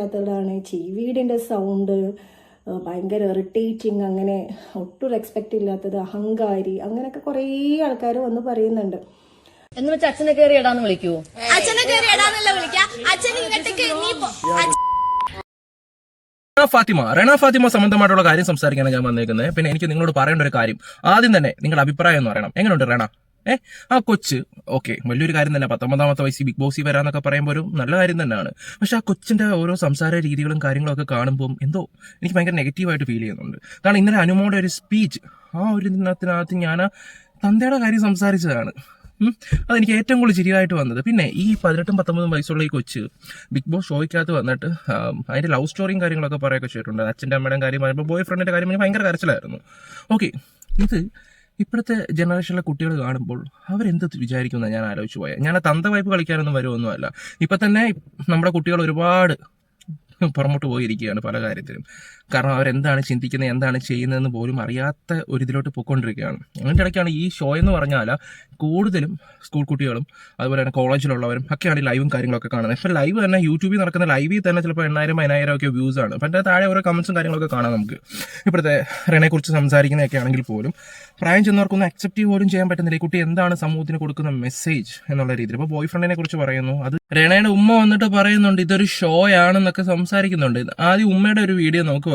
ാണ് ചീവീടിന്റെ സൗണ്ട് ഭയങ്കര ഇറിറ്റേറ്റിംഗ് അങ്ങനെ ഒട്ടും റെസ്പെക്റ്റ് ഇല്ലാത്തത് അഹങ്കാരി അങ്ങനെയൊക്കെ കുറേ ആൾക്കാർ വന്ന് പറയുന്നുണ്ട്. എന്ന് വെച്ചാൽ അച്ഛനെ കയറി ഇടാന്ന് വിളിക്കൂ. അച്ഛനെ കയറി ഇടാന്നല്ല വിളിക്ക. അച്ഛൻ ഇങ്ങോട്ടേക്ക് നീ ഫാത്തിമ റണ ഫാത്തിമ സംബന്ധമായിട്ടുള്ള കാര്യം സംസാരിക്കാനാണ് ഞാൻ വന്നേക്കുന്നത് പിന്നെ എനിക്ക് നിങ്ങളോട് പറയേണ്ട ഒരു കാര്യം. ആദ്യം തന്നെ നിങ്ങളുടെ അഭിപ്രായം എന്ന് പറയണം. എങ്ങനെയുണ്ട് റണ ഏ? ആ കൊച്ച്. ഓക്കെ വലിയൊരു കാര്യം തന്നെ. പത്തൊമ്പതാമത്തെ വയസ്സിൽ ബിഗ് ബോസിൽ വരാന്നൊക്കെ പറയുമ്പോൾ ഒരു നല്ല കാര്യം തന്നെയാണ്. പക്ഷെ ആ കൊച്ചിന്റെ ഓരോ സംസാര രീതികളും കാര്യങ്ങളും ഒക്കെ കാണുമ്പോൾ എന്തോ എനിക്ക് ഭയങ്കര നെഗറ്റീവായിട്ട് ഫീൽ ചെയ്യുന്നുണ്ട്. കാരണം ഇന്നലെ അനുമോടെ ഒരു സ്പീച്ച് ആ ഒരു ഇതിനകത്തിനകത്ത് ഞാൻ തന്തയുടെ കാര്യം സംസാരിച്ചതാണ്. അതെനിക്ക് ഏറ്റവും കൂടുതൽ ചിരിയായിട്ട് വന്നത്. പിന്നെ ഈ പതിനെട്ടും പത്തൊമ്പതും വയസ്സുള്ള ഈ കൊച്ച് ബിഗ് ബോസ് ഷോയ്ക്കകത്ത് വന്നിട്ട് അതിന്റെ ലവ് സ്റ്റോറിയും കാര്യങ്ങളൊക്കെ പറയുകയൊക്കെ ചെയ്തിട്ടുണ്ട്. അച്ഛന്റെ അമ്മയുടെയും കാര്യം പറയുമ്പോൾ ബോയ് ഫ്രണ്ടിന്റെ കാര്യം ഭയങ്കര കരച്ചിലായിരുന്നു. ഓക്കെ ഇത് ഇപ്പോഴത്തെ ജനറേഷനിലെ കുട്ടികൾ കാണുമ്പോൾ അവരെന്ത് വിചാരിക്കുന്ന ഞാൻ ആലോചിച്ച് പോയാൽ ഞാൻ തന്ത വായ്പ കളിക്കാനൊന്നും വരുമൊന്നുമല്ല ഇപ്പം തന്നെ നമ്മുടെ കുട്ടികൾ ഒരുപാട് പുറമോട്ട് പോയിരിക്കുകയാണ് പല കാര്യത്തിലും. കാരണം അവരെന്താണ് ചിന്തിക്കുന്നത് എന്താണ് ചെയ്യുന്നതെന്ന് പോലും അറിയാത്ത ഒരു ഇതിലോട്ട് പോയിക്കൊണ്ടിരിക്കുകയാണ്. അതിന്റെ ഇടയ്ക്കാണ് ഈ ഷോ എന്ന് പറഞ്ഞാൽ കൂടുതലും സ്കൂൾ കുട്ടികളും അതുപോലെ തന്നെ കോളേജിലുള്ളവരും ഒക്കെയാണ് ലൈവും കാര്യങ്ങളൊക്കെ കാണുന്നത്. ഇപ്പം ലൈവ് തന്നെ യൂട്യൂബിൽ നടക്കുന്ന ലൈവിൽ തന്നെ ചിലപ്പോൾ എണ്ണായിരം അതിനായിരം ഒക്കെ വ്യൂസ് ആണ്. അപ്പം അതിന്റെ താഴെ ഓരോ കമൻസും കാര്യങ്ങളൊക്കെ കാണാം നമുക്ക്. ഇപ്പോഴത്തെ റെനെക്കുറിച്ച് സംസാരിക്കുന്നതൊക്കെ ആണെങ്കിൽ പോലും പ്രായം ചെന്നവർക്കൊന്നും അക്സെപ്റ്റ് പോലും ചെയ്യാൻ പറ്റുന്നില്ല. കുട്ടി എന്താണ് സമൂഹത്തിന് കൊടുക്കുന്ന മെസ്സേജ് എന്നുള്ള രീതിയിൽ. ഇപ്പോൾ ബോയ് ഫ്രണ്ടിനെ കുറിച്ച് പറയുന്നു. അത് റെണയുടെ ഉമ്മ വന്നിട്ട് പറയുന്നുണ്ട് ഇതൊരു ഷോ ആണെന്നൊക്കെ സംസാരിക്കുന്നുണ്ട്. ആദ്യം ഉമ്മയുടെ ഒരു വീഡിയോ നമുക്ക്.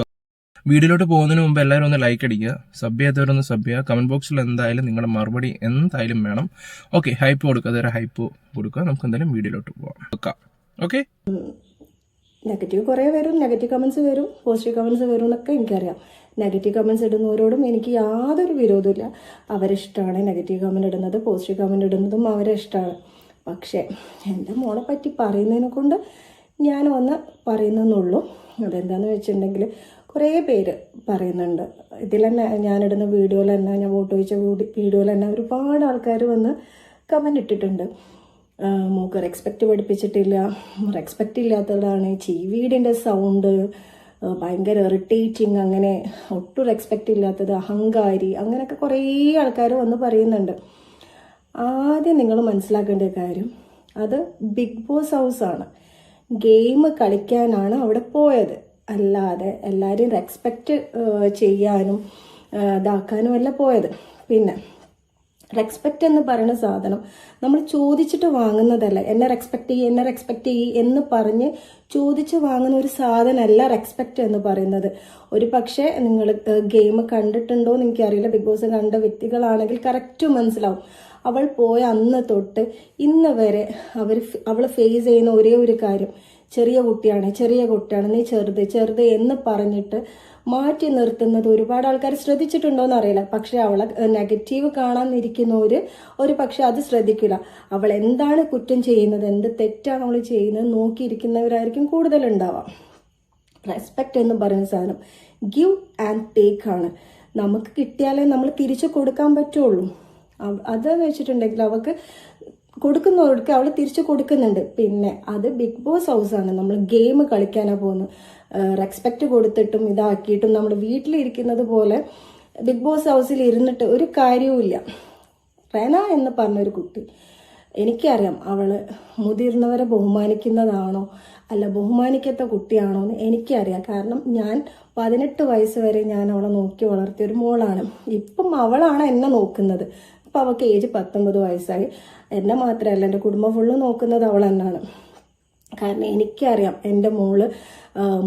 വീഡിയോയിലോട്ട് പോകുന്നതിന് മുമ്പ് എല്ലാവരും ഒന്ന് ലൈക്ക് അടിക്കുക. സബ് ചെയ്യാത്തവരൊന്ന് സബ് ചെയ്യുക. കമന്റ് ബോക്സിൽ എന്തായാലും നിങ്ങളുടെ മറുപടി എന്തായാലും വേണം. ഓക്കെ ഹൈപ്പ് കൊടുക്കുക. അതൊരു ഹൈപ്പ് കൊടുക്കുക. നമുക്ക് എന്തായാലും വീഡിയോയിലോട്ട് പോവാം. ഓക്കെ നെഗറ്റീവ് കുറേ വരും. നെഗറ്റീവ് കമൻസ് വരും. പോസിറ്റീവ് കമൻസ് വരും എന്നൊക്കെ എനിക്കറിയാം. നെഗറ്റീവ് കമൻസ് ഇടുന്നവരോടും എനിക്ക് യാതൊരു വിരോധമില്ല അവരെ ഇഷ്ടമാണ് നെഗറ്റീവ് കമന്റ് ഇടുന്നത് പോസിറ്റീവ് കമന്റ് ഇടുന്നതും അവരെ ഇഷ്ടമാണ് പക്ഷേ എന്റെ മോളെ പറ്റി പറയുന്നതിനെ കൊണ്ട് ഞാൻ ഒന്ന് പറയുന്നെന്നുള്ളൂ. അതെന്താന്ന് വെച്ചിട്ടുണ്ടെങ്കിൽ കുറേ പേര് പറയുന്നുണ്ട്. ഇതിൽ തന്നെ ഞാനിടുന്ന വീഡിയോയിൽ തന്നെ ഞാൻ വോട്ട് ചോദിച്ച വീഡിയോയിൽ തന്നെ ഒരുപാട് ആൾക്കാർ വന്ന് കമന്റ് ഇട്ടിട്ടുണ്ട്. മൂക്ക് റെക്സ്പെക്റ്റ് പഠിപ്പിച്ചിട്ടില്ല. റെക്സ്പെക്റ്റ് ഇല്ലാത്തതാണ് ചീവീടിന്റെ സൗണ്ട് ഭയങ്കര ഇറിറ്റേറ്റിങ് അങ്ങനെ ഒട്ടും റെക്സ്പെക്റ്റ് ഇല്ലാത്തത് അഹങ്കാരി അങ്ങനെയൊക്കെ കുറേ ആൾക്കാർ വന്ന് പറയുന്നുണ്ട്. ആദ്യം നിങ്ങൾ മനസ്സിലാക്കേണ്ട കാര്യം അത് ബിഗ് ബോസ് ഹൗസാണ് ഗെയിം കളിക്കാനാണ് അവിടെ പോയത്. അല്ലാതെ എല്ലാവരും റെസ്പെക്റ്റ് ചെയ്യാനും ഇതാക്കാനും അല്ല പോയത്. പിന്നെ റെസ്പെക്റ്റ് എന്ന് പറയുന്ന സാധനം നമ്മൾ ചോദിച്ചിട്ട് വാങ്ങുന്നതല്ല. എന്നെ റെസ്പെക്ട് ചെയ്യ് എന്നെ റെസ്പെക്ട് ചെയ്യ് എന്ന് പറഞ്ഞ് ചോദിച്ച് വാങ്ങുന്ന ഒരു സാധനമല്ല റെസ്പെക്റ്റ് എന്ന് പറയുന്നത്. ഒരു പക്ഷേ നിങ്ങൾ ഗെയിം കണ്ടിട്ടുണ്ടോ എന്ന് എനിക്കറിയില്ല. ബിഗ് ബോസ് കണ്ട വ്യക്തികളാണെങ്കിൽ കറക്റ്റ് മനസ്സിലാവും. അവൾ പോയ അന്ന് തൊട്ട് ഇന്ന് വരെ അവർ അവൾ ഫേസ് ചെയ്യുന്ന ഒരേ ഒരു കാര്യം. ചെറിയ കുട്ടിയാണ് ചെറിയ കുട്ടിയാണ് നീ ചെറുത് ചെറുത് എന്ന് പറഞ്ഞിട്ട് മാറ്റി നിർത്തുന്നത് ഒരുപാട് ആൾക്കാർ ശ്രദ്ധിച്ചിട്ടുണ്ടോയെന്ന് അറിയില്ല. പക്ഷെ അവളെ നെഗറ്റീവ് കാണാനിരിക്കുന്നവര് ഒരു പക്ഷെ അത് ശ്രദ്ധിക്കില്ല. അവൾ എന്താണ് കുറ്റം ചെയ്യുന്നത് എന്ത് തെറ്റാണ് അവൾ ചെയ്യുന്നത് നോക്കിയിരിക്കുന്നവരായിരിക്കും കൂടുതലുണ്ടാവാം. റെസ്പെക്റ്റ് എന്ന് പറയുന്ന സാധനം ഗിവ് ആൻഡ് ടേക്ക് ആണ്. നമുക്ക് കിട്ടിയാലേ നമ്മൾ തിരിച്ചു കൊടുക്കാൻ പറ്റുള്ളൂ. അതെന്ന് വെച്ചിട്ടുണ്ടെങ്കിൽ അവൾക്ക് കൊടുക്കുന്നവർക്ക് അവൾ തിരിച്ചു കൊടുക്കുന്നുണ്ട്. പിന്നെ അത് ബിഗ് ബോസ് ഹൗസാണ് നമ്മൾ ഗെയിം കളിക്കാനാണ് പോകുന്നത് റെസ്പെക്റ്റ് കൊടുത്തിട്ടും ഇതാക്കിയിട്ടും നമ്മൾ വീട്ടിലിരിക്കുന്നത് പോലെ ബിഗ് ബോസ് ഹൗസിൽ ഇരുന്നിട്ട് ഒരു കാര്യവുമില്ല. റെന എന്ന് പറഞ്ഞൊരു കുട്ടി. എനിക്കറിയാം അവൾ മുതിർന്നവരെ ബഹുമാനിക്കുന്നതാണോ അല്ല ബഹുമാനിക്കാത്ത കുട്ടിയാണോ എന്ന് എനിക്കറിയാം. കാരണം ഞാൻ പതിനെട്ട് വയസ്സ് വരെ ഞാൻ അവളെ നോക്കി വളർത്തിയ ഒരു മോളാണ്. ഇപ്പം അവളാണ് എന്നെ നോക്കുന്നത്. ഇപ്പം അവൾക്ക് ഏജ് പത്തൊമ്പത് വയസ്സായി. എന്നെ മാത്രമല്ല എന്റെ കുടുംബം ഫുള്ള് നോക്കുന്നത് അവൾ തന്നെയാണ്. കാരണം എനിക്കറിയാം എന്റെ മോൾ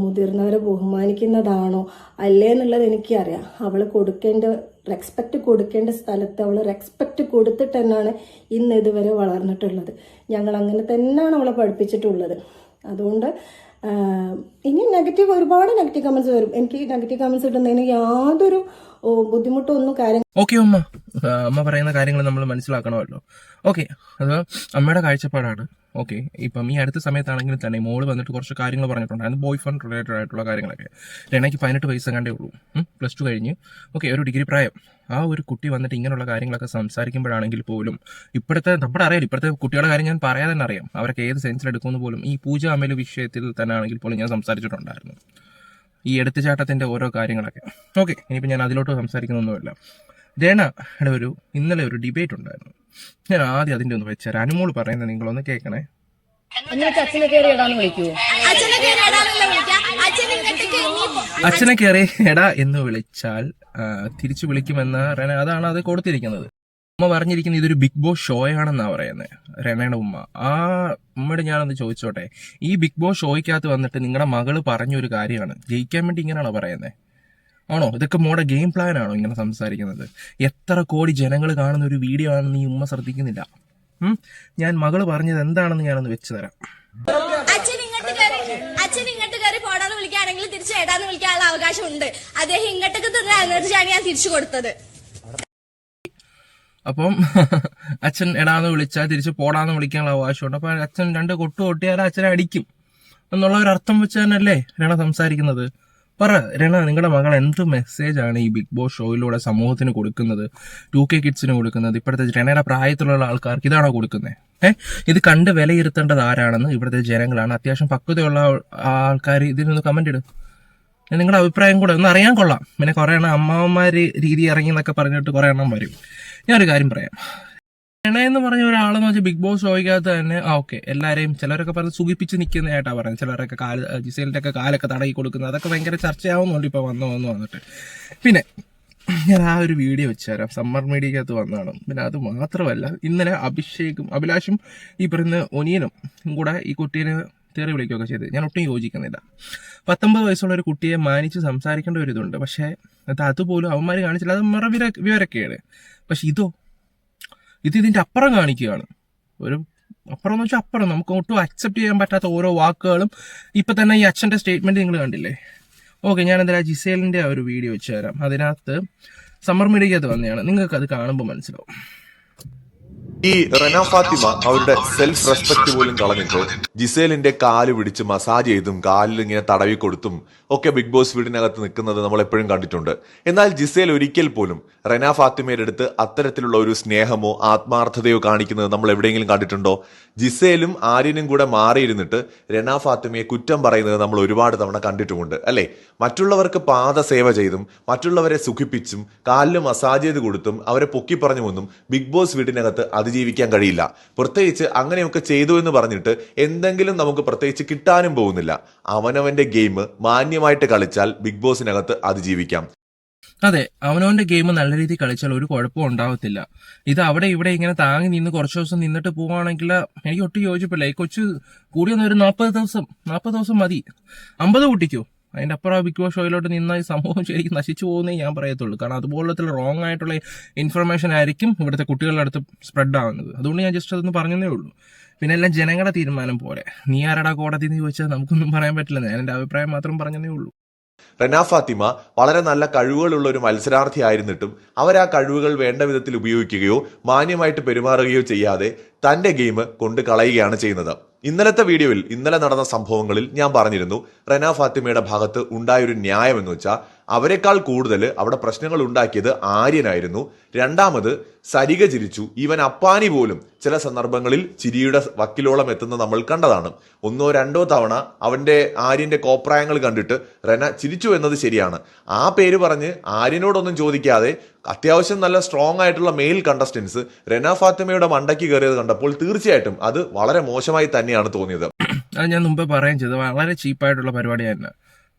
മുതിർന്നവരെ ബഹുമാനിക്കുന്നതാണോ അല്ലേ എന്നുള്ളത് എനിക്കറിയാം. അവൾ കൊടുക്കേണ്ട റെസ്പെക്റ്റ് കൊടുക്കേണ്ട സ്ഥലത്ത് അവൾ റെസ്പെക്റ്റ് കൊടുത്തിട്ട് തന്നെയാണ് ഇന്ന് ഇതുവരെ വളർന്നിട്ടുള്ളത്. ഞങ്ങൾ അങ്ങനെ തന്നെയാണ് അവളെ പഠിപ്പിച്ചിട്ടുള്ളത്. അതുകൊണ്ട് ഇനി നെഗറ്റീവ് ഒരുപാട് നെഗറ്റീവ് കമന്റ്സ് വരും. എനിക്ക് നെഗറ്റീവ് കമന്റ്സ് കിട്ടുന്നതിന് യാതൊരു ബുദ്ധിമുട്ടൊന്നും കാര്യം ഓക്കെ അമ്മ അമ്മ പറയുന്ന കാര്യങ്ങൾ നമ്മൾ മനസ്സിലാക്കണമല്ലോ. ഓക്കെ അത് അമ്മയുടെ കാഴ്ചപ്പാടാണ്. ഓക്കെ ഇപ്പം ഈ അടുത്ത സമയത്താണെങ്കിലും തന്നെ മോൾ വന്നിട്ട് കുറച്ച് കാര്യങ്ങൾ പറഞ്ഞിട്ടുണ്ടായിരുന്നു ബോയ് ഫ്രണ്ട് റിലേറ്റഡ് ആയിട്ടുള്ള കാര്യങ്ങളൊക്കെ. രണയ്ക്ക് പതിനെട്ട് വയസ്സ് കണ്ടേ ഉള്ളൂ. പ്ലസ് ടു കഴിഞ്ഞ്. ഓക്കെ ഒരു ഡിഗ്രി പ്രായം. ആ ഒരു കുട്ടി വന്നിട്ട് ഇങ്ങനെയുള്ള കാര്യങ്ങളൊക്കെ സംസാരിക്കുമ്പോഴാണെങ്കിൽ പോലും ഇപ്പോഴത്തെ നമ്മുടെ അറിയാം ഇപ്പോഴത്തെ കുട്ടികളുടെ കാര്യം ഞാൻ പറയാതെ തന്നെ അറിയാം. അവരൊക്കെ ഏത് സെൻസിൽ എടുക്കുമെന്ന് പോലും ഈ പൂജ അമല വിഷയത്തിൽ തന്നെ ആണെങ്കിൽ പോലും ഞാൻ സംസാരിച്ചിട്ടുണ്ടായിരുന്നു. ഈ എടുത്തുചാട്ടത്തിന്റെ ഓരോ കാര്യങ്ങളൊക്കെ. ഓക്കെ ഇനിയിപ്പോൾ ഞാൻ അതിലോട്ട് സംസാരിക്കുന്നൊന്നുമില്ല. രേണയുടെ ഒരു ഇന്നലെ ഒരു ഡിബേറ്റ് ഉണ്ടായിരുന്നു. ഞാൻ ആദ്യം അതിന്റെ ഒന്ന് വെച്ചാൽ അനുമോൾ പറയുന്നത് നിങ്ങളൊന്ന് കേൾക്കണേ. അച്ഛനെ കയറി എടാ എന്ന് വിളിച്ചാൽ തിരിച്ചു വിളിക്കുമെന്ന റെന അതാണ് അത് കൊടുത്തിരിക്കുന്നത്. ഉമ്മ പറഞ്ഞിരിക്കുന്നത് ഇതൊരു ബിഗ് ബോസ് ഷോ ആണെന്നാ പറയുന്നത് റെനയുടെ ഉമ്മ. ആ ഉമ്മയോട് ഞാനൊന്ന് ചോദിച്ചോട്ടെ. ഈ ബിഗ് ബോസ് ഷോയ്ക്കകത്ത് വന്നിട്ട് നിങ്ങളുടെ മകൾ പറഞ്ഞൊരു കാര്യമാണ്. ജയിക്കാൻ വേണ്ടി ഇങ്ങനെയാണോ പറയുന്നത് ആണോ? ഇതൊക്കെ മോടെ ഗെയിം പ്ലാൻ ആണോ ഇങ്ങനെ സംസാരിക്കുന്നത്? എത്ര കോടി ജനങ്ങൾ കാണുന്ന ഒരു വീഡിയോ ആണെന്ന് ഈ ഉമ്മ ശ്രദ്ധിക്കുന്നില്ല. ഞാൻ മകൾ പറഞ്ഞത് എന്താണെന്ന് ഞാനൊന്ന് വെച്ച് തരാം. അച്ഛൻ ഇങ്ങോട്ട് കയറി അച്ഛൻ ഇങ്ങോട്ട് കയറി പോടാന്ന് വിളിക്കുകയാണെങ്കിൽ തിരിച്ച് ഏടാന്ന് വിളിക്കാനുള്ള അവകാശം ഉണ്ട് അദ്ദേഹം ഇങ്ങോട്ടേക്ക് തന്ന എനർജിയാണ് ഞാൻ തിരിച്ചു കൊടുത്തത്. അപ്പം അച്ഛൻ എടാന്ന് വിളിച്ചാൽ തിരിച്ച് പോടാന്ന് വിളിക്കാനുള്ള അവകാശമുണ്ട്. അപ്പൊ അച്ഛൻ രണ്ട് കൊട്ടു കൊട്ടിയാൽ അച്ഛനെ അടിക്കും. എന്നുള്ള ഒരു അർത്ഥം വെച്ച് തന്നെയല്ലേ രണ സംസാരിക്കുന്നത്? പറ രണ നിങ്ങളുടെ മകൾ എന്ത് മെസ്സേജ് ആണ് ഈ ബിഗ് ബോസ് ഷോയിലൂടെ സമൂഹത്തിന് കൊടുക്കുന്നത്? ടു കെ കിഡ്സിന് കൊടുക്കുന്നത്? ഇപ്പോഴത്തെ രണയുടെ പ്രായത്തിലുള്ള ആൾക്കാർക്ക് ഇതാണോ കൊടുക്കുന്നത് ഏഹ് ഇത് കണ്ട് വിലയിരുത്തേണ്ടത് ആരാണെന്ന് ഇവിടുത്തെ ജനങ്ങളാണ്. അത്യാവശ്യം പക്വതയുള്ള ആൾക്കാർ ഇതിനൊന്ന് കമന്റ് ഇടും. നിങ്ങളുടെ അഭിപ്രായം കൂടെ ഒന്ന് അറിയാൻ കൊള്ളാം. പിന്നെ കുറേ എണ്ണം അമ്മാവന്മാർ രീതി ഇറങ്ങി എന്നൊക്കെ പറഞ്ഞിട്ട് കുറേ എണ്ണം വരും. ഞാനൊരു കാര്യം പറയാം. പ്രണയ എന്ന് പറഞ്ഞ ഒരാളെന്ന് വെച്ചാൽ ബിഗ് ബോസ് ഷോയ്ക്കകത്ത് തന്നെ ആ ഓക്കെ എല്ലാവരെയും ചിലരൊക്കെ പറഞ്ഞ് സുഖിപ്പിച്ച് നിൽക്കുന്നതായിട്ടാണ് പറയുന്നത്. ചിലരൊക്കെ കാൽ ജിസേലിന്റെ ഒക്കെ കാലൊക്കെ തടകി കൊടുക്കുന്നത്. അതൊക്കെ ഭയങ്കര ചർച്ചയാവുന്നുണ്ട് ഇപ്പോൾ വന്നു വന്നു വന്നിട്ട് പിന്നെ ഞാൻ ആ ഒരു വീഡിയോ വെച്ചുതരാം സമ്മർ മീഡിയക്കകത്ത് വന്നതാണ്. പിന്നെ അത് മാത്രമല്ല ഇന്നലെ അഭിഷേകും അഭിലാഷും ഈ പറയുന്ന ഒനിയനും കൂടെ ഈ കുട്ടീനെ തെറി വിളിക്കുകയൊക്കെ ചെയ്ത്. ഞാൻ ഒട്ടും യോജിക്കുന്നില്ല. പത്തൊമ്പത് വയസ്സുള്ള ഒരു കുട്ടിയെ മാനിച്ച് സംസാരിക്കേണ്ട ഒരു ഇതുണ്ട്. പക്ഷേ അത് അതുപോലും അവന്മാർ കാണിച്ചില്ല. അത് മറവിര വിവരക്കേട്. പക്ഷെ ഇതോ ഇത് ഇതിന്റെ അപ്പുറം കാണിക്കുകയാണ്. ഒരു അപ്പുറം എന്ന് വെച്ചാൽ അപ്പുറം. നമുക്ക് ഒട്ടും അക്സെപ്റ്റ് ചെയ്യാൻ പറ്റാത്ത ഓരോ വാക്കുകളും ഇപ്പൊ തന്നെ ഈ അച്ഛന്റെ സ്റ്റേറ്റ്മെന്റ് നിങ്ങൾ കണ്ടില്ലേ? ഓക്കെ ഞാൻ എന്തായാലും ജിസേലിന്റെ ആ ഒരു വീഡിയോ വെച്ച് തരാം. അതിനകത്ത് സമ്മർ മീഡിയക്കകത്ത് വന്നതാണ്. നിങ്ങൾക്ക് അത് കാണുമ്പോൾ മനസ്സിലാവും. ഈ റന ഫാത്തിമ അവരുടെ സെൽഫ് റെസ്പെക്ട് പോലും കളഞ്ഞിട്ട് ജിസേലിന്റെ കാൽ പിടിച്ച് മസാജ് ചെയ്തും കാലിൽ ഇങ്ങനെ തടവി കൊടുത്തും ഒക്കെ ബിഗ് ബോസ് വീടിനകത്ത് നിൽക്കുന്നത് നമ്മൾ എപ്പോഴും കണ്ടിട്ടുണ്ട്. എന്നാൽ ജിസേൽ ഒരിക്കൽ പോലും റന ഫാത്തിമയുടെ അടുത്ത് അത്തരത്തിലുള്ള ഒരു സ്നേഹമോ ആത്മാർത്ഥതയോ കാണിക്കുന്നത് നമ്മൾ എവിടെയെങ്കിലും കണ്ടിട്ടുണ്ടോ? ജിസേലും ആര്യനും കൂടെ മാറിയിരുന്നിട്ട് റന ഫാത്തിമയെ കുറ്റം പറയുന്നത് നമ്മൾ ഒരുപാട് തവണ കണ്ടിട്ടുമുണ്ട് അല്ലെ? മറ്റുള്ളവർക്ക് പാദസേവ ചെയ്തും മറ്റുള്ളവരെ സുഖിപ്പിച്ചും കാലിൽ മസാജ് ചെയ്ത് കൊടുത്തും അവരെ പൊക്കി പറഞ്ഞു വന്നും ബിഗ് ബോസ് വീടിനകത്ത് അതിജീവിക്കാൻ കഴിയില്ല. പ്രത്യേകിച്ച് അങ്ങനെയൊക്കെ ചെയ്തു എന്ന് പറഞ്ഞിട്ട് എന്തെങ്കിലും നമുക്ക് പ്രത്യേകിച്ച് കിട്ടാനും പോകുന്നില്ല. അവനവന്റെ ഗെയിം മാന്യമായിട്ട് കളിച്ചാൽ ബിഗ് ബോസിനകത്ത് അതിജീവിക്കാം. അതെ അവനവന്റെ ഗെയിം നല്ല രീതിയിൽ കളിച്ചാൽ ഒരു കുഴപ്പവും ഉണ്ടാവത്തില്ല. ഇത് അവിടെ ഇവിടെ ഇങ്ങനെ താങ്ങി നിന്ന് കുറച്ച് ദിവസം നിന്നിട്ട് പോവാണെങ്കിൽ എനിക്ക് ഒട്ടും യോജിപ്പില്ല. ഈ കൊച്ചു കൂടിയൊന്നും ഒരു നാൽപ്പത് ദിവസം നാൽപ്പത് ദിവസം മതി. അമ്പത് കൂട്ടിക്കോ? അതിന്റെ അപ്പുറം ബിഗ് ബോസ് ഷോയിലോട്ട് നിന്ന ഈ സമൂഹം ശരിക്കും നശിച്ചു പോകുന്നേ ഞാൻ പറയത്തുള്ളൂ. കാരണം അതുപോലത്തെ റോങ് ആയിട്ടുള്ള ഇൻഫർമേഷൻ ആയിരിക്കും ഇവിടുത്തെ കുട്ടികളുടെ അടുത്ത് സ്പ്രെഡ് ആവുന്നത്. അതുകൊണ്ട് ഞാൻ ജസ്റ്റ് അതൊന്ന് പറഞ്ഞതേ ഉള്ളൂ. പിന്നെ എല്ലാം ജനങ്ങളുടെ തീരുമാനം പോലെ നീ ആരടാ കോടതി എന്ന് ചോദിച്ചാൽ നമുക്കൊന്നും പറയാൻ പറ്റില്ല. ഞാൻ എന്റെ അഭിപ്രായം മാത്രം പറഞ്ഞതേ ഉള്ളൂ. റെന ഫാത്തിമ വളരെ നല്ല കഴിവുകളുള്ള ഒരു മത്സരാർത്ഥി ആയിരുന്നിട്ടും അവർ ആ കഴിവുകൾ വേണ്ട വിധത്തിൽ ഉപയോഗിക്കുകയോ മാന്യമായിട്ട് പെരുമാറുകയോ ചെയ്യാതെ തന്റെ ഗെയിം കൊണ്ട് കളയുകയാണ് ചെയ്യുന്നത്. ഇന്നലത്തെ വീഡിയോയിൽ ഇന്നലെ നടന്ന സംഭവങ്ങളിൽ ഞാൻ പറഞ്ഞിരുന്നു റെന ഫാത്തിമയുടെ ഭാഗത്ത് ഉണ്ടായൊരു ന്യായം എന്ന് വെച്ചാൽ അവരെക്കാൾ കൂടുതൽ അവിടെ പ്രശ്നങ്ങൾ ഉണ്ടാക്കിയത് ആര്യനായിരുന്നു. രണ്ടാമത് സരിക ചിരിച്ചു. ഈവൻ അപ്പാനി പോലും ചില സന്ദർഭങ്ങളിൽ ചിരിയുടെ വക്കിലോളം എത്തുന്ന നമ്മൾ കണ്ടതാണ്. ഒന്നോ രണ്ടോ തവണ അവന്റെ ആര്യന്റെ കോപ്രായങ്ങൾ കണ്ടിട്ട് റെന ചിരിച്ചു എന്നത് ശരിയാണ്. ആ പേര് പറഞ്ഞ് ആര്യനോടൊന്നും ചോദിക്കാതെ അത്യാവശ്യം നല്ല സ്ട്രോങ് ആയിട്ടുള്ള മെയിൽ കണ്ടസ്റ്റൻസ് റെന ഫാത്തിമയുടെ മണ്ടയ്ക്ക് കയറിയത് കണ്ടപ്പോൾ തീർച്ചയായിട്ടും അത് വളരെ മോശമായി തന്നെയാണ് തോന്നിയത്. അത് ഞാൻ മുമ്പേ പറയുകയും ചെയ്തത് വളരെ ചീപ്പായിട്ടുള്ള പരിപാടിയായിരുന്നു.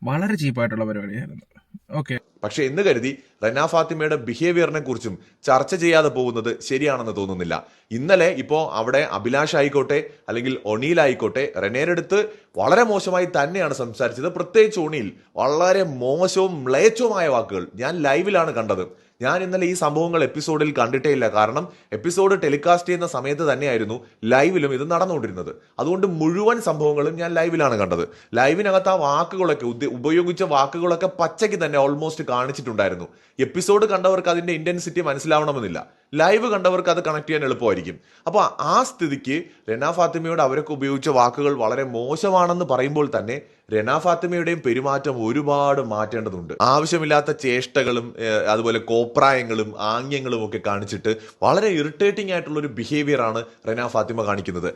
വളരെ ചീപ്പായിട്ടുള്ള പരിപാടിയായിരുന്നു. ഓക്കെ. പക്ഷെ എന്ന് കരുതി റന ഫാത്തിമയുടെ ബിഹേവിയറിനെ കുറിച്ചും ചർച്ച ചെയ്യാതെ പോകുന്നത് ശരിയാണെന്ന് തോന്നുന്നില്ല. ഇന്നലെ ഇപ്പോ അവിടെ അഭിലാഷ് ആയിക്കോട്ടെ അല്ലെങ്കിൽ ഒണീൽ ആയിക്കോട്ടെ റെനയുടെ അടുത്ത് വളരെ മോശമായി തന്നെയാണ് സംസാരിച്ചത്. പ്രത്യേകിച്ച് ഒണീൽ. വളരെ മോശവും മ്ലേച്ഛവുമായ വാക്കുകൾ ഞാൻ ലൈവിലാണ് കണ്ടത്. ഞാൻ ഇന്നലെ ഈ സംഭവങ്ങൾ എപ്പിസോഡിൽ കണ്ടിട്ടേ ഇല്ല. കാരണം എപ്പിസോഡ് ടെലികാസ്റ്റ് ചെയ്യുന്ന സമയത്ത് തന്നെയായിരുന്നു ലൈവിലും ഇത് നടന്നുകൊണ്ടിരുന്നത്. അതുകൊണ്ട് മുഴുവൻ സംഭവങ്ങളും ഞാൻ ലൈവിലാണ് കണ്ടത്. ലൈവിനകത്ത് ആ വാക്കുകളൊക്കെ ഉപയോഗിച്ച വാക്കുകളൊക്കെ പച്ചയ്ക്ക് തന്നെ ഓൾമോസ്റ്റ് കാണിച്ചിട്ടുണ്ടായിരുന്നു. എപ്പിസോഡ് കണ്ടവർക്ക് അതിന്റെ ഇന്റൻസിറ്റി മനസ്സിലാവണമെന്നില്ല. ലൈവ് കണ്ടവർക്ക് അത് കണക്ട് ചെയ്യാൻ എളുപ്പമായിരിക്കും. അപ്പോൾ ആ സ്ഥിതിക്ക് റെന ഫാത്തിമയോട് അവരൊക്കെ ഉപയോഗിച്ച വാക്കുകൾ വളരെ മോശമാണെന്ന് പറയുമ്പോൾ തന്നെ റെന ഫാത്തിമയുടെയും പെരുമാറ്റം ഒരുപാട് മാറ്റേണ്ടതുണ്ട്. ആവശ്യമില്ലാത്ത ചേഷ്ടകളും അതുപോലെ കോപ്രായങ്ങളും ആംഗ്യങ്ങളും ഒക്കെ കാണിച്ചിട്ട് വളരെ ഇറിറ്റേറ്റിംഗ് ആയിട്ടുള്ള ഒരു ബിഹേവിയർ ആണ് റെന ഫാത്തിമ കാണിക്കുന്നത്.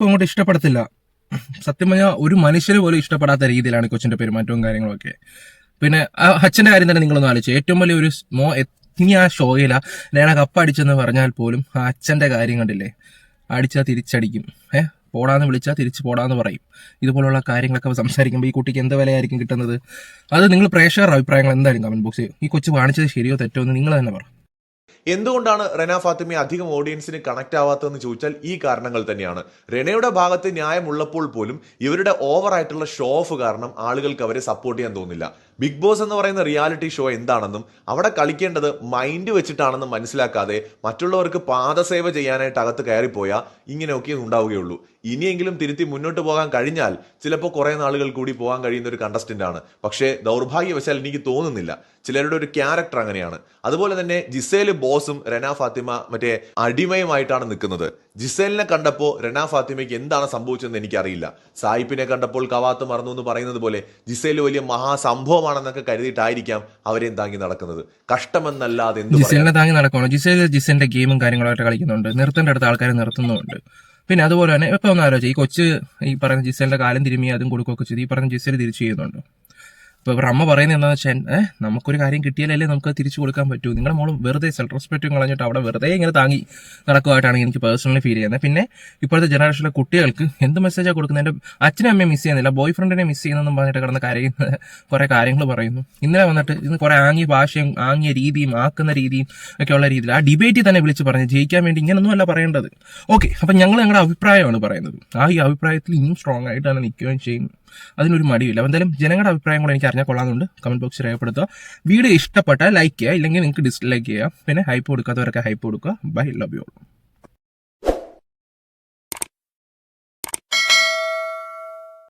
അങ്ങോട്ട് ഇഷ്ടപ്പെടത്തില്ല. സത്യം പറഞ്ഞാൽ ഒരു മനുഷ്യര് പോലും ഇഷ്ടപ്പെടാത്ത രീതിയിലാണ് കൊച്ചിന്റെ പെരുമാറ്റവും കാര്യങ്ങളൊക്കെ. പിന്നെ അച്ഛന്റെ കാര്യം തന്നെ നിങ്ങളൊന്ന് ആലോചിച്ചു. ഏറ്റവും വലിയ ഒരു മോ ഇനി ആ ഷോയില രേണ കപ്പ് അടിച്ചെന്ന് പറഞ്ഞാൽ പോലും ആ അച്ഛന്റെ കാര്യം കണ്ടില്ലേ? അടിച്ചാൽ തിരിച്ചടിക്കും. ഏഹ് പോടാന്ന് വിളിച്ചാൽ തിരിച്ച് പോടാന്ന് പറയും. ഇതുപോലുള്ള കാര്യങ്ങളൊക്കെ സംസാരിക്കുമ്പോൾ ഈ കുട്ടിക്ക് എന്ത് വിലയായിരിക്കും കിട്ടുന്നത്? അത് നിങ്ങൾ പ്രേക്ഷകരുടെ അഭിപ്രായങ്ങൾ എന്തായാലും കമന്റ് ബോക്സിൽ ഈ കൊച്ചു കാണിച്ചത് ശരിയോ തെറ്റോ എന്ന് നിങ്ങൾ തന്നെ പറ. എന്തുകൊണ്ടാണ് റെന ഫാത്തിമി അധികം ഓഡിയൻസിന് കണക്ട് ആവാത്തതെന്ന് ചോദിച്ചാൽ ഈ കാരണങ്ങൾ തന്നെയാണ്. റെനയുടെ ഭാഗത്ത് ന്യായമുള്ളപ്പോൾ പോലും ഇവരുടെ ഓവർ ആയിട്ടുള്ള ഷോ ഓഫ് കാരണം ആളുകൾക്ക് അവരെ സപ്പോർട്ട് ചെയ്യാൻ തോന്നില്ല. ബിഗ് ബോസ് എന്ന് പറയുന്ന റിയാലിറ്റി ഷോ എന്താണെന്നും അവിടെ കളിക്കേണ്ടത് മൈൻഡ് വെച്ചിട്ടാണെന്നും മനസ്സിലാക്കാതെ മറ്റുള്ളവർക്ക് പാദസേവ ചെയ്യാനായിട്ട് അകത്ത് കയറിപ്പോയാൽ ഇങ്ങനെയൊക്കെ ഉണ്ടാവുകയുള്ളൂ. ഇനിയെങ്കിലും തിരുത്തി മുന്നോട്ട് പോകാൻ കഴിഞ്ഞാൽ ചിലപ്പോൾ കുറേ നാളുകൾ കൂടി പോകാൻ കഴിയുന്ന ഒരു കണ്ടസ്റ്റന്റ് ആണ്. പക്ഷേ ദൗർഭാഗ്യവശാൽ എനിക്ക് തോന്നുന്നില്ല. ചിലരുടെ ഒരു ക്യാരക്ടർ അങ്ങനെയാണ്. അതുപോലെ തന്നെ ജിസേൽ ബോസും റെന ഫാത്തിമ മറ്റേ അടിമയുമായിട്ടാണ് നിൽക്കുന്നത്. ജിസേലിനെ കണ്ടപ്പോൾ റെന ഫാത്തിമയ്ക്ക് എന്താണ് സംഭവിച്ചതെന്ന് എനിക്കറിയില്ല. സായിപ്പിനെ കണ്ടപ്പോൾ കവാത്ത് മറന്നു എന്ന് പറയുന്നത് പോലെ ജിസേൽ വലിയ മഹാസംഭവമാണെന്നൊക്കെ കരുതിയിട്ടായിരിക്കാം അവരെയും താങ്ങി നടക്കുന്നത്. കഷ്ടമെന്നല്ലാതെ ജിസേലിനെ താങ്ങി നടക്കണോ ജിസേൽ ജിസേലിന്റെ ഗെയിമും കാര്യങ്ങളായിട്ട് കളിക്കുന്നുണ്ട്. നിർത്തേണ്ട അടുത്ത ആൾക്കാരെ നിർത്തുന്നുമുണ്ട്. പിന്നെ അതുപോലെ തന്നെ ഇപ്പൊ ഒന്ന് ഈ കൊച്ച് ഈ പറയുന്ന ജിസേലിന്റെ കാലം തിരുമി അതും കൊടുക്കുകയൊക്കെ ചെയ്ത്. ഈ പറഞ്ഞ ജിസേൽ തിരിച്ചു ചെയ്യുന്നുണ്ട്. ഇപ്പൊ ഇവരുടെ അമ്മ പറയുന്നത് എന്താണെന്ന് വെച്ചാൽ ഏഹ് നമുക്കൊരു കാര്യം കിട്ടിയാലല്ലേ നമുക്ക് തിരിച്ചു കൊടുക്കാൻ പറ്റൂ. നിങ്ങളുടെ മോളും വെറുതെ സെൽഫ് റെസ്പെക്റ്റും കളഞ്ഞിട്ട് അവിടെ വെറുതെ ഇങ്ങനെ താങ്ങി നടക്കുമായിട്ടാണ് എനിക്ക് പേഴ്സണലി ഫീൽ ചെയ്യുന്നത്. പിന്നെ ഇപ്പോഴത്തെ ജനറേഷനിലെ കുട്ടികൾക്ക് എന്ത് മെസ്സേജാണ് കൊടുക്കുന്നത് എന്റെ അച്ഛനും അമ്മയും മിസ് ചെയ്യുന്നില്ല ബോയ് ഫ്രണ്ടിനെ മിസ് ചെയ്യുന്നെന്നും പറഞ്ഞിട്ട് കിടന്ന് കരയുന്ന കുറെ കാര്യങ്ങൾ പറയുന്നു. ഇന്നലെ വന്നിട്ട് ഇന്ന് കുറെ ആംഗ്യ ഭാഷയും ആംഗ്യ രീതിയും ആക്കുന്ന രീതിയും ഒക്കെ ഉള്ള രീതിയിൽ ആ ഡിബേറ്റിൽ തന്നെ വിളിച്ച് പറഞ്ഞു ജയിക്കാൻ വേണ്ടി ഇങ്ങനൊന്നും അല്ല പറയേണ്ടത്. ഓക്കെ അപ്പം ഞങ്ങൾ ഞങ്ങളുടെ അഭിപ്രായമാണ് പറയുന്നത്. ആ ഈ അഭിപ്രായത്തിൽ ഇനിയും സ്ട്രോങ് ആയിട്ടാണ് നിൽക്കുകയും ചെയ്യും അതിനൊരു മടിയില്ല എന്തായാലും ജനങ്ങളുടെ അഭിപ്രായം കൂടെ എനിക്ക് അറിഞ്ഞാൽ കൊള്ളാമെന്നുണ്ട് കമന്റ് ബോക്സിൽ രേഖപ്പെടുത്തുക. വീഡിയോ ഇഷ്ടപ്പെട്ടാൽ ലൈക്ക് ചെയ്യുക. ഇല്ലെങ്കിൽ നിങ്ങൾക്ക് ഡിസ്ലൈക്ക് ചെയ്യുക. പിന്നെ ഹൈപ്പ് കൊടുക്കാത്തവരൊക്കെ ഹൈപ്പ് കൊടുക്കുക. Bye love you